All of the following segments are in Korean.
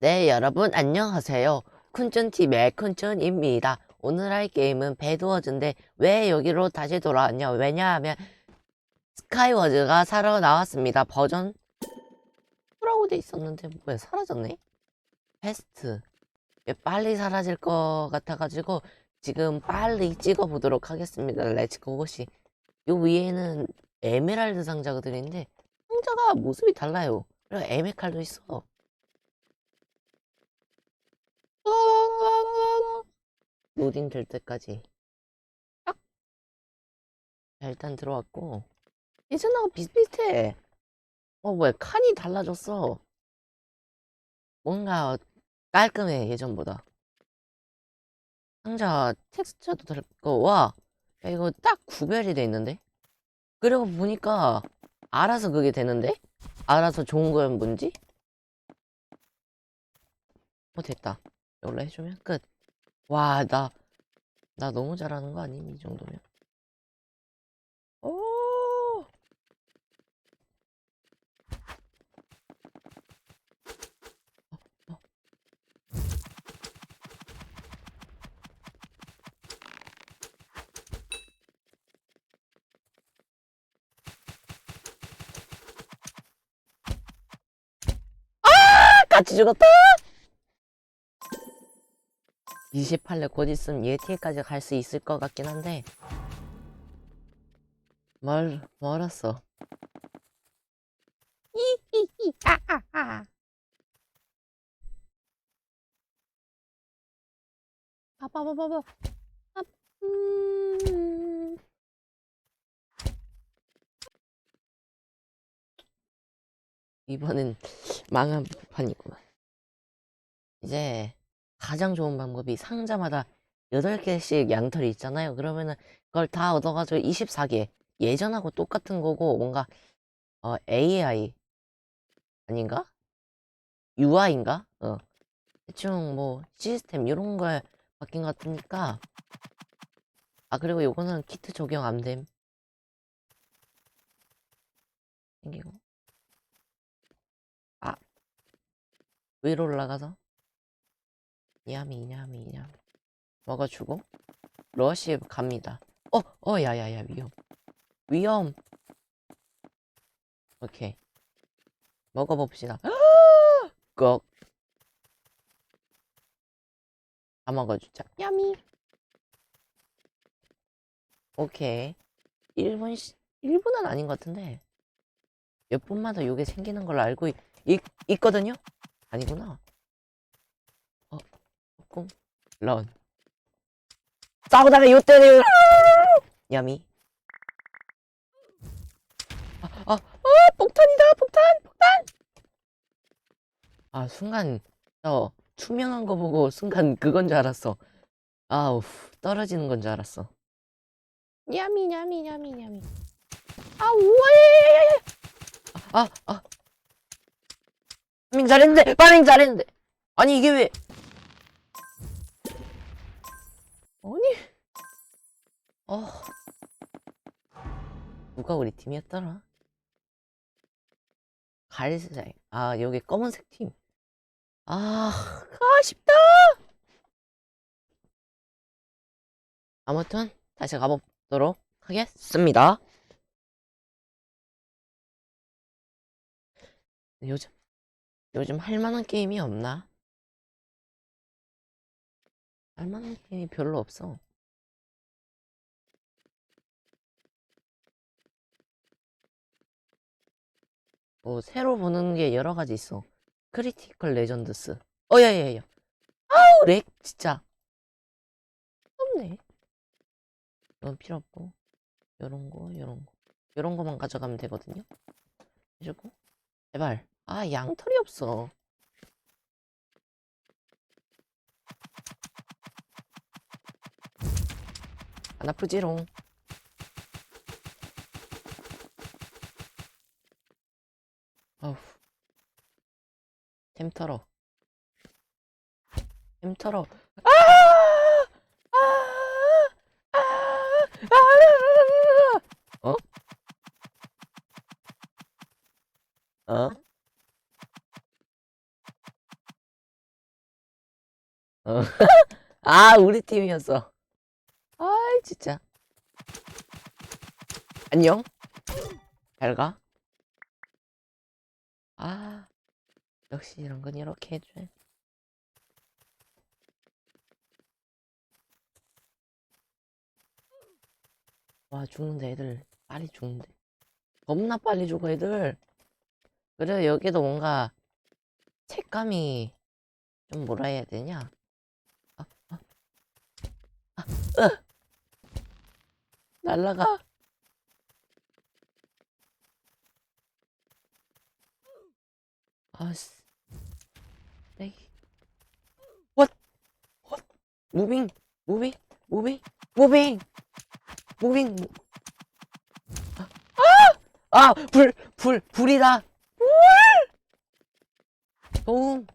네, 여러분 안녕하세요. 쿤쭌TV의 쿤쭌입니다. 오늘 할 게임은 배드워즈인데 왜 여기로 다시 돌아왔냐? 왜냐하면 스카이워즈가 살아 나왔습니다. 버전 2라고 돼 있었는데 뭐야 사라졌네? 패스트 이게 빨리 사라질 것 같아가지고 지금 빨리 찍어보도록 하겠습니다. 렛츠고고시 요 위에는 에메랄드 상자들인데 상자가 모습이 달라요. 그리고 에메칼도 있어. 로딩 될 때까지. 딱. 자, 일단 들어왔고. 예전하고 비슷비슷해. 어 뭐야. 칸이 달라졌어. 뭔가 깔끔해 예전보다. 상자 텍스처도 다르고 와 야, 이거 딱 구별이 돼 있는데? 그리고 보니까 알아서 그게 되는데? 알아서 좋은 건 뭔지? 어 됐다 이걸로 해주면 끝 와, 나, 나 너무 잘하는 거 아님? 이 정도면. 오! 어, 어. 아! 같이 죽었다! 28렙 곧 있으면 예티에까지 갈 수 있을 것 같긴 한데 멀 멀었어. 이히히 아아아. 아, 음. 이번엔 망한 판이구만. 이제 가장 좋은 방법이 상자마다 8개씩 양털이 있잖아요. 그러면은 그걸 다 얻어가지고 24개. 예전하고 똑같은 거고 뭔가 어, AI 아닌가? UI인가? 어. 대충 뭐 시스템 이런 거에 바뀐 것 같으니까 아 그리고 요거는 키트 적용 안 됨. 생기고 아 위로 올라가서 야미 야미 야미 먹어주고. 러시 갑니다. 어 어 야야야 위험. 위험. 오케이. 먹어봅시다. 꼭다 먹어주자. 야미 오케이. 1분 1분은 아닌 것 같은데. 몇 분마다 요게 생기는 걸로 알고 있, 있, 있거든요? 아니구나 꽁 런. 싸우다가 요때는 야미. 아, 아, 아, 폭탄이다, 폭탄, 폭탄. 아, 순간 저 투명한 거 보고 순간 그건 줄 알았어. 아우, 떨어지는 건 줄 알았어. 야미, 야미, 야미, 야미. 아, 우와, 아, 아. 파밍 잘했는데, 파밍 잘했는데. 아니, 이게 왜. 아니, 어, 누가 우리 팀이었더라? 갈색, 아, 여기 검은색 팀. 아, 아쉽다! 아무튼, 다시 가보도록 하겠습니다. 요즘, 요즘 할 만한 게임이 없나? 할만한 게임이 별로 없어. 뭐 새로 보는 게 여러 가지 있어. 크리티컬 레전드스. 어야야야. 아우 렉 진짜. 없네. 이건 필요 없고 요런 거 요런 거 요런 거만 가져가면 되거든요. 해주고 제발. 아 양털이 없어. 안 아프지롱. 아우. 템 털어. 템 털어. 아! 아! 아! 아! 어? 어? 어. 아, 우리 팀이었어. 진짜. 안녕. 잘 가. 아, 역시 이런 건 이렇게 해줘야 와, 죽는데, 애들. 빨리 죽는데. 겁나 빨리 죽어, 애들. 그래, 여기도 뭔가, 색감이, 좀 뭐라 해야 되냐? 아, 아, 아, 으! 날라가. 아씨. 네. What? What? 무빙, 무빙, 무빙, 무빙. 무- 아, 아, 불, 불, 불이다. 불. 도움.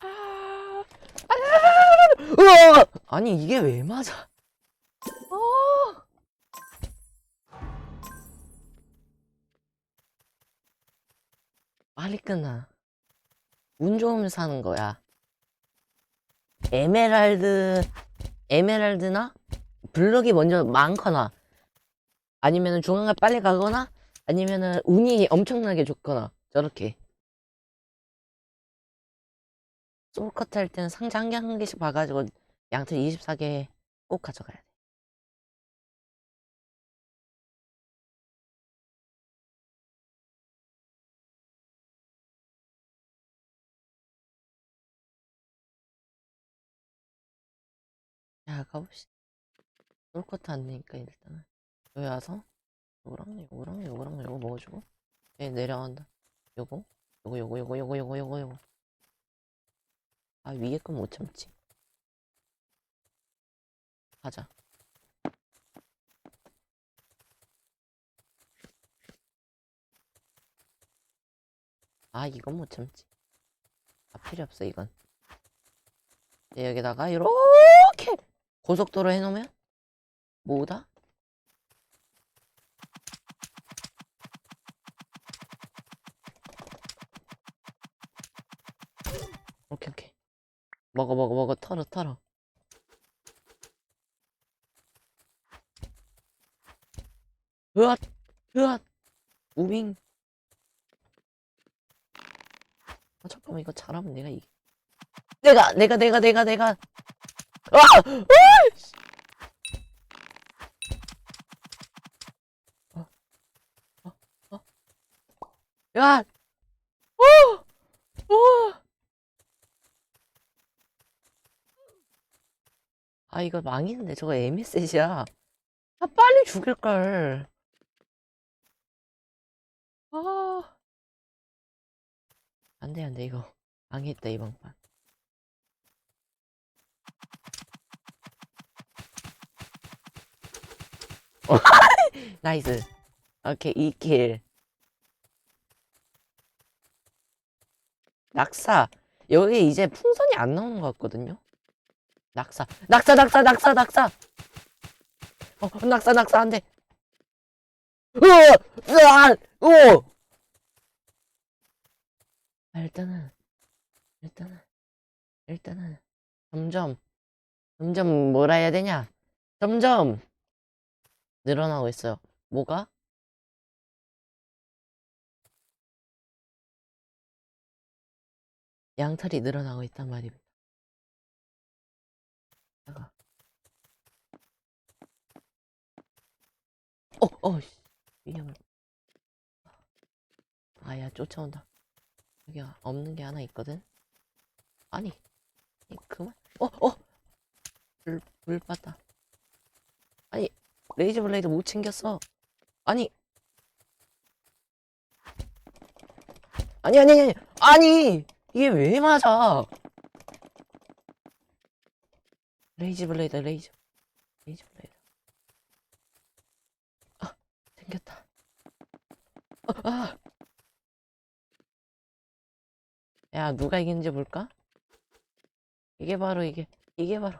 아, 아! 아니 이게 왜 맞아? 어. 빨리 끝나. 운 좋으면 사는 거야. 에메랄드, 에메랄드나 블럭이 먼저 많거나 아니면은 중앙을 빨리 가거나 아니면은 운이 엄청나게 좋거나 저렇게. 소울커트 할 때는 상자 한 개 한 개씩 봐가지고 양털 24개 꼭 가져가야 돼. 자, 가봅시다. 소울커트 안 되니까 일단은 여기 와서 요거랑 요거랑 요거랑 요거 먹어주고 얘 내려간다. 요거 요거 요거 요거 요거 요거 요거 요거 아 위에 건 못 참지. 가자. 아 이건 못 참지. 아 필요 없어 이건. 이제 여기다가 이렇게 고속도로 해놓으면 뭐다? 오케이 오케이 먹어 먹어 먹어. 털어 털어. 으앗 으앗. 무빙 아 잠깐만 이거 잘하면 내가 이 내가 내가 내가 내가 내가. 아! 어, 어, 어. 야! 오! 오! 아 이거 망했는데. 저거 MSG야. 아 빨리 죽일걸. 아. 안 돼 안 돼. 이거 망했다 이번 판. 나이스. 오케이 2킬. 낙사. 여기 이제 풍선이 안 나오는 것 같거든요 낙사. 낙사 낙사 낙사 낙사. 어 낙사 낙사 안돼. 으아 으아 일단은 일단은 일단은 점점 점점 뭐라 해야 되냐? 점점 늘어나고 있어요. 뭐가? 양털이 늘어나고 있단 말입니다. 어, 어, 씨. 위험해. 아, 야, 쫓아온다. 여기 없는 게 하나 있거든? 아니, 그만. 어, 어! 불, 불 봤다. 아니, 레이저 블레이드 못 챙겼어. 아니. 아니, 아니, 아니, 아니! 이게 왜 맞아? 레이지 블레이드, 레이저. 레이저 블레이드. 아, 생겼다. 아, 아. 야, 누가 이기는지 볼까? 이게 바로 이게, 이게 바로.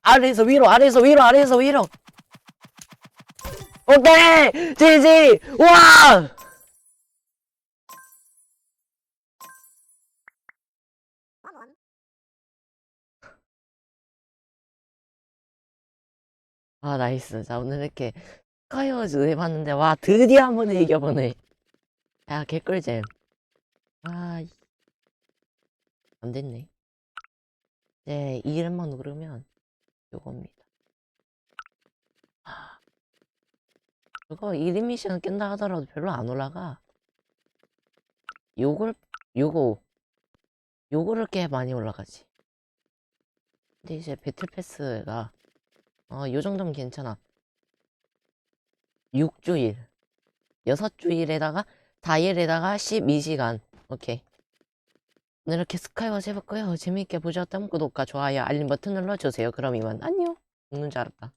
아래에서 위로 아래에서 위로 아래에서 위로 오케이 지지 와 아, 나이스. 자, 오늘 이렇게 스카이워즈 해봤는데, 와, 드디어 한 번에 이겨보네. 야, 개꿀잼. 아, 이- 안 됐네. 이제 이름만 누르면 요겁니다. 아, 이거 1인 미션 깬다 하더라도 별로 안 올라가. 요걸, 요거, 요거를 꽤 많이 올라가지. 근데 이제 배틀 패스가 어, 요 정도면 괜찮아. 6주일. 6주일에다가 4일에다가 12시간. 오케이. 오늘 이렇게 스카이워즈 해봤고요. 재미있게 보셨다면 구독과 좋아요, 알림 버튼 눌러주세요. 그럼 이만 안녕. 죽는 줄 알았다.